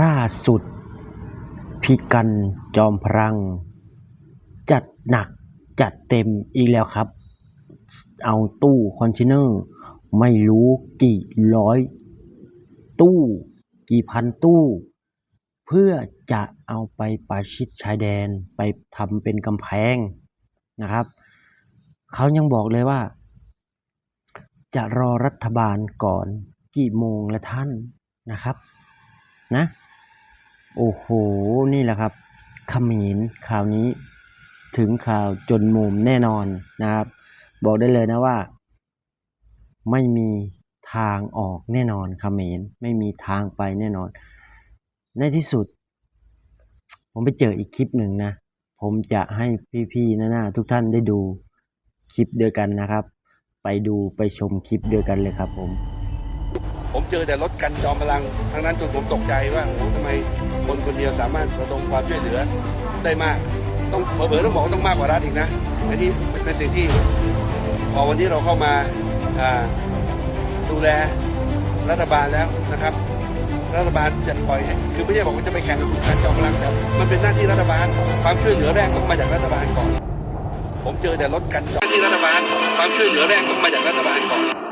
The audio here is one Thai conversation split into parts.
ล่าสุด พีกันจอมพลัง จัดหนักจัดเต็มอีกแล้วครับ เอาตู้คอนเทนเนอร์ ไม่รู้กี่ร้อย ตู้กี่พันตู้ เพื่อจะเอาไปประชิดชายแดนไปทำเป็นกำแพงนะครับ เขายังบอกเลยว่า จะรอรัฐบาลก่อนกี่โมงละท่านนะครับ นะ โอ้โห นี่แหละครับขมินข่าวนี้ถึงข่าวจนมุมแน่นอนนะครับ บอกได้เลยนะว่า ไม่มีทางออกแน่นอนขมรไม่มีทางไปแน่นอน ในที่สุด ผมไปเจออีกคลิปหนึ่งนะ ผมจะให้พี่ๆนะนะทุกท่านได้ดูคลิปเดียวกันนะครับ ไปดูไปชมคลิปเดียวกันเลยครับผม ผมเจอแต่รถกันจอมพลังทั้งนั้นจนผมตกใจว่าโอ้ทำไมคนคนเดียวสามารถระดมความช่วยเหลือได้มาก ต้องเผลอๆต้องบอกต้องมากกว่ารัฐอีกนะอันนี้มันเป็นสิ่งที่พอวันนี้เราเข้ามาดูแลรัฐบาลแล้วนะครับ รัฐบาลจะปล่อยให้คือไม่ใช่บอกว่าจะไปแข่งกับกลุ่มการจอมพลังแต่มันเป็นหน้าที่รัฐบาล ความช่วยเหลือแรกต้องมาจากรัฐบาลก่อน ผมเจอแต่รถกันจอมหน้าที่รัฐบาล ความช่วยเหลือแรกต้องมาจากรัฐบาลก่อน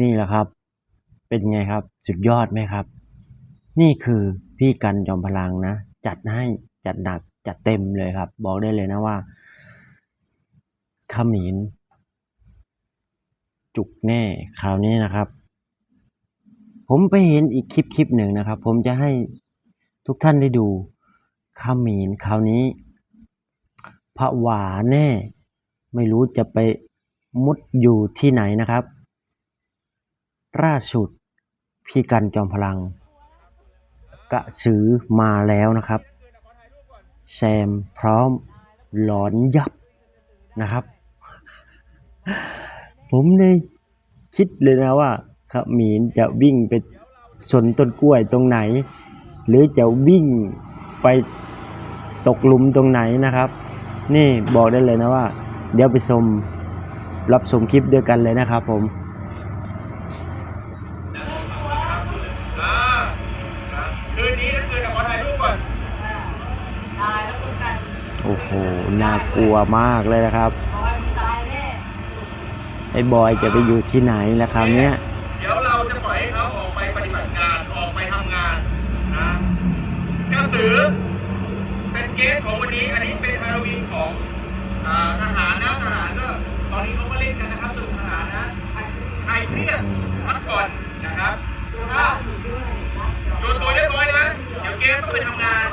นี่แหละครับ เป็นไงครับสุดยอดไหมครับ นี่คือพี่กันจอมพลังนะ จัดให้จัดหนักจัดเต็มเลยครับ บอกได้เลยนะว่าขมินจุกแน่คราวนี้นะครับ ผมไปเห็นอีกคลิปคลิปหนึ่งนะครับ ผมจะให้ทุกท่านได้ดูขมินคราวนี้ผวาแน่ ไม่รู้จะไปมุดอยู่ที่ไหนนะครับ ล่าสุดพี่กันจอมพลัง กระสือมาแล้วนะครับ แซมพร้อมหลอนยับนะครับ ผมเลยคิดเลยนะว่าขมีนจะวิ่งไปสนต้นกล้วยตรงไหน หรือจะวิ่งไปตกหลุมตรงไหนนะครับ นี่บอกได้เลยนะว่า เดี๋ยวไปชมรับชมคลิปด้วยกันเลยนะครับผม คืนนี้ก็คือขอถ่ายรูปก่อน โอ้โห น่ากลัวมากเลยนะครับ ไอ้บอยจะไปอยู่ที่ไหนล่ะคราวเนี้ยเดี๋ยวเราจะปล่อยให้เขาออกไปปฏิบัติงานออกไปทำงานนะกระสือเป็นเกสของวันนี้ อันนี้เป็นฮาโลวีนของอ่าทหารนะทหารก็ตอนนี้เขาก็เล่นกันนะครับสนุกทหารนะใครเครียดพักผ่อนนะครับอะดูตัวเรียบร้อยนะ เดี๋ยวเกสต้องไปทำงาน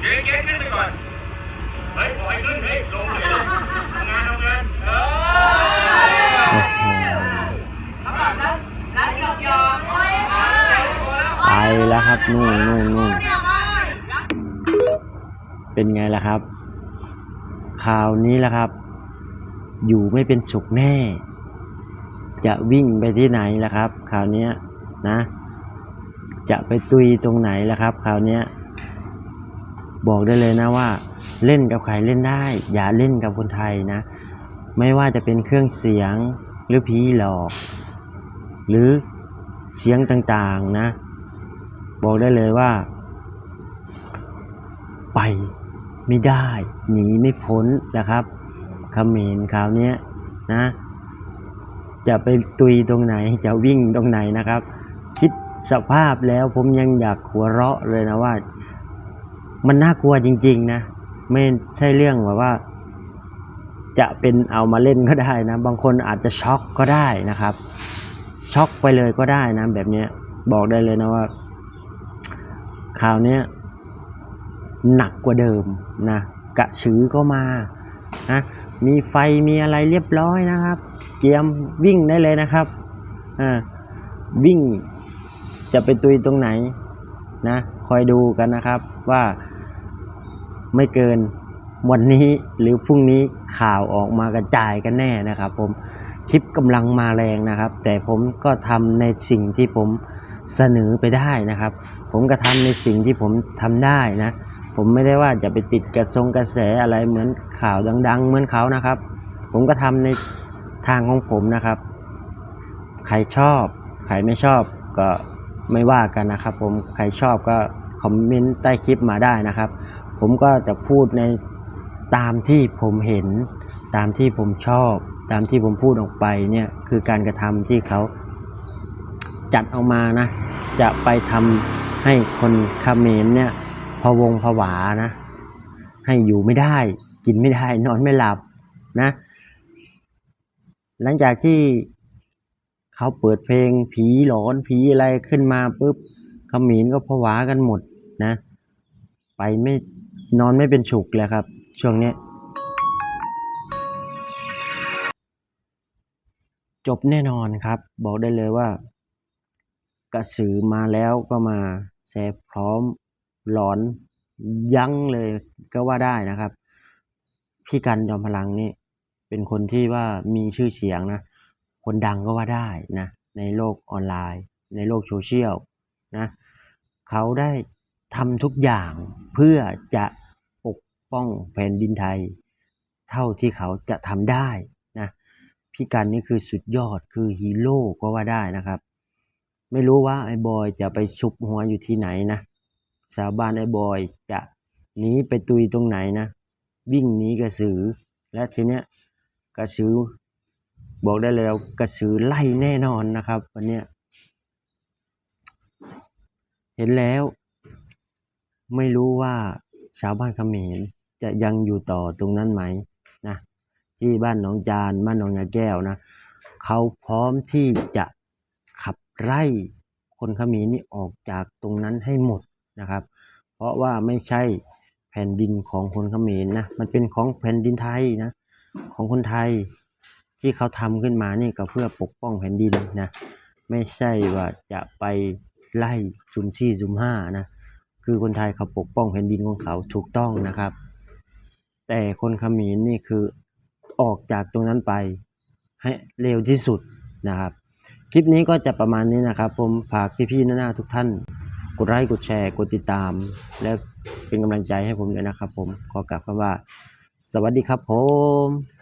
เดี๋ยวเกสขึ้นไปก่อน เฮ้ยปล่อยขึ้นเฮ้ยลงเลยทำงานทำงาน เออ โอ้โหไป แล้วครับนู่นนู่นนู่นเป็นไงล่ะครับข่าวนี้ล่ะครับ อยู่ไม่เป็นสุขแน่ จะวิ่งไปที่ไหนล่ะครับข่าวนี้นะ จะไปตุยตรงไหนล่ะครับข่าวนี้บอกได้เลยนะว่า เล่นกับใครเล่นได้ อย่าเล่นกับคนไทยนะ ไม่ว่าจะเป็นเครื่องเสียงหรือผีหลอก หรือเสียงต่างๆนะ บอกได้เลยว่า ไปไม่ได้หนีไม่พ้นนะครับเขมรคราวนี้นะ จะไปตุยตรงไหนจะวิ่งตรงไหนนะครับ คิดสภาพแล้วผมยังอยากหัวเราะเลยนะว่า มันน่ากลัวจริง ๆ นะ ไม่ใช่เรื่องแบบว่า จะเป็นเอามาเล่นก็ได้นะ บางคนอาจจะช็อกก็ได้นะครับ ช็อกไปเลยก็ได้นะแบบนี้บอกได้เลยนะว่า คราวนี้หนักกว่าเดิมนะกระชือก็มานะมีไฟมีอะไรเรียบร้อยนะครับเตรียมวิ่งได้เลยนะครับอ่าวิ่งจะไปตุยตรงไหนนะคอยดูกันนะครับว่าไม่เกินวันนี้หรือพรุ่งนี้ข่าวออกมากระจายกันแน่นะครับ ผมคลิปกำลังมาแรงนะครับ แต่ผมก็ทำในสิ่งที่ผม เสนอไปได้นะครับ ผมก็ทำในสิ่งที่ผมทำได้นะ ผมไม่ได้ว่าจะไปติดกระทรงกระแสอะไรเหมือนข่าวดัง ๆ เหมือนเขานะครับ ผมก็ทำในทางของผมนะครับ ใครชอบ ใครไม่ชอบก็ไม่ว่ากันนะครับ ผมใครชอบก็คอมเมนต์ใต้คลิปมาได้นะครับ ผมก็จะพูดในตามที่ผมเห็น ตามที่ผมชอบ ตามที่ผมพูดออกไปเนี่ยคือการกระทำที่เขา จัดออกมานะ จะไปทำให้คนเมรเนี่ยพวงผวานะ ให้อยู่ไม่ได้ กินไม่ได้ นอนไม่หลับนะ หลังจากที่เขาเปิดเพลงผีหลอนผีอะไรขึ้นมาปุ๊บเขมรก็ผวากันหมดนะ ไปไม่นอนไม่เป็นฉุกเลยครับ ช่วงนี้จบแน่นอนครับ บอกได้เลยว่า กระสือมาแล้วก็มาแซพร้อมหลอนยั้งเลยก็ว่าได้นะครับ พี่กันจอมพลังนี่เป็นคนที่ว่ามีชื่อเสียงนะ คนดังก็ว่าได้นะ ในโลกออนไลน์ ในโลกโซเชียลนะเขาได้ทำทุกอย่างเพื่อจะปกป้องแผ่นดินไทย เท่าที่เขาจะทำได้นะพี่กันนี่คือสุดยอดคือฮีโร่ก็ว่าได้นะครับ ไม่รู้ว่าไอ้บอยจะไปชุบหัวอยู่ที่ไหนนะชาวบ้านไอ้บอยจะหนีไปตุยตรงไหนนะ วิ่งหนีกระสือ และทีเนี้ยกระสือ บอกได้เลยว่ากระสือไล่แน่นอนนะครับ วันเนี้ยเห็นแล้ว ไม่รู้ว่าชาวบ้านเขมรจะยังอยู่ต่อตรงนั้นไหมนะที่บ้านหนองจานบ้านหนองยาแก้วนะเขาพร้อมที่จะ ขับไล่คนเขมรนี่ออกจากตรงนั้นให้หมดนะครับ เพราะว่าไม่ใช่แผ่นดินของคนเขมรนะมันเป็นของแผ่นดินไทยนะของคนไทยที่เขาทำขึ้นมานี่ก็เพื่อปกป้องแผ่นดินนะไม่ใช่ว่าจะไปไล่ซุมซี่ซุมห้านะคือคนไทยเขาปกป้องแผ่นดินของเขาถูกต้องนะครับ แต่คนเขมรนี่คือออกจากตรงนั้นไปให้เร็วที่สุดนะครับ คลิปนี้ก็จะประมาณนี้นะครับ ผมฝากพี่ๆหน้าๆทุกท่าน กดไลค์กดแชร์ กดติดตาม และเป็นกำลังใจให้ผมด้วยนะครับ ผมขอกลับคำว่า สวัสดีครับผม